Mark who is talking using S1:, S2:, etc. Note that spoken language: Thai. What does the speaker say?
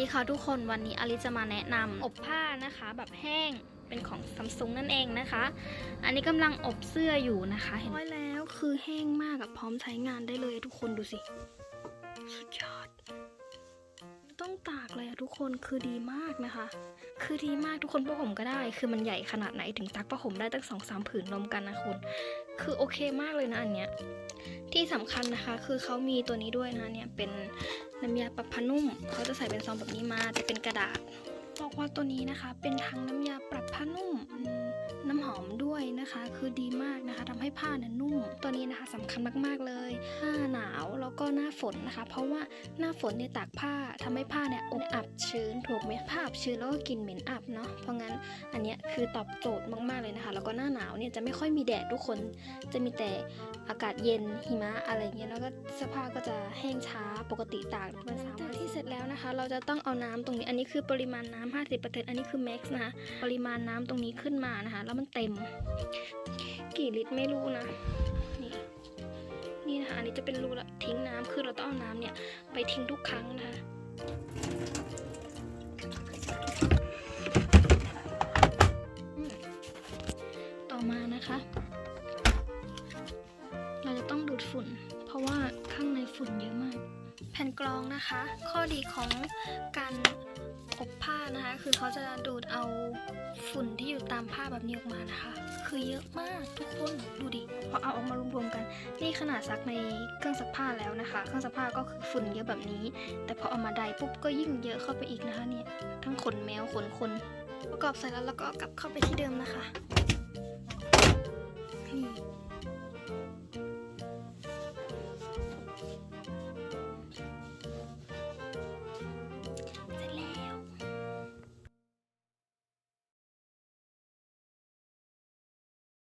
S1: ดีค่ะทุกคนวันนี้อลิจะมาแนะนำอบผ้านะคะ แบบแห้งเป็นของซัมซุงนั่นเองนะคะ อันนี้กำลังอบเสื้ออยู่นะคะเห็นไหมแล้วคือแห้งมากอะพร้อมใช้งานได้เลยทุกคนดูสิ สุดยอด ต้องตากเลยอะทุกคนคือดีมากนะคะ คือดีมากทุกคนผ้าห่มก็ได้ คือมันใหญ่ขนาดไหนถึงซักผ้าห่มได้ตั้งสองสามผืนรวมกันนะคุณ คือโอเคมากเลยนะอันเนี้ยที่สำคัญนะคะ คือเขามีตัวนี้ด้วยนะเนี่ยเป็น น้ำยาปรับผ้านุ่มเขาจะใส่เป็นซองแบบนี้มาแต่เป็นกระดาษบอกว่าตัวนี้นะคะ เป็นทั้งน้ำยาปรับผ้านุ่มน้ำหอมด้วยนะคะ คือดีมากนะคะทำให้ผ้าเนี่ยนุ่ม ตัวนี้นะคะสำคัญมากๆเลยหน้าหนาวแล้วก็หน้าฝนนะคะ เพราะว่าหน้าฝนเนี่ยตากผ้าทำให้ผ้าเนี่ยอบอับชื้นถูกไหมผ้าอับชื้นแล้วก็กลิ่นเหม็นอับเนาะเพราะงั้นอันเนี้ยคือตอบโจทย์มากๆเลยนะคะ แล้วก็หน้าหนาวเนี่ยจะไม่ค่อยมีแดดทุกคนจะมีแต่ อากาศเย็นหิมะอะไรเงี้ยแล้วก็เสื้อผ้าก็จะแห้งช้าปกติตากประมาณสามวันที่เสร็จแล้วนะคะ เราจะต้องเอาน้ำตรงนี้อันนี้คือปริมาณน้ำ50%อันนี้คือ max นะคะปริมาณน้ำตรงนี้ขึ้นมานะคะ แล้วมันเต็ม กี่ลิตรไม่รู้นะนี่นี่นะคะอันนี้จะเป็นรูละทิ้งน้ำคือเราต้องเอาน้ำเนี่ยไปทิ้งทุกครั้งนะคะต่อมานะคะ ฝุ่น เพราะว่าข้างในฝุ่นเยอะมาก แผ่นกรองนะคะ ข้อดีของการอบผ้านะคะ คือเขาจะดูดเอาฝุ่นที่อยู่ตามผ้าแบบนี้ออกมานะคะ คือเยอะมากทุกคนดูดิพอเอาออกมารวมๆกัน นี่ขนาดซักในเครื่องซักผ้าแล้วนะคะ เครื่องซักผ้าก็คือฝุ่นเยอะแบบนี้ แต่พอเอามาไดปุ๊บก็ยิ่งเยอะเข้าไปอีกนะคะเนี่ยทั้งขนแมวขนคนประกอบเสร็จแล้วเราก็กลับเข้าไปที่เดิมนะคะ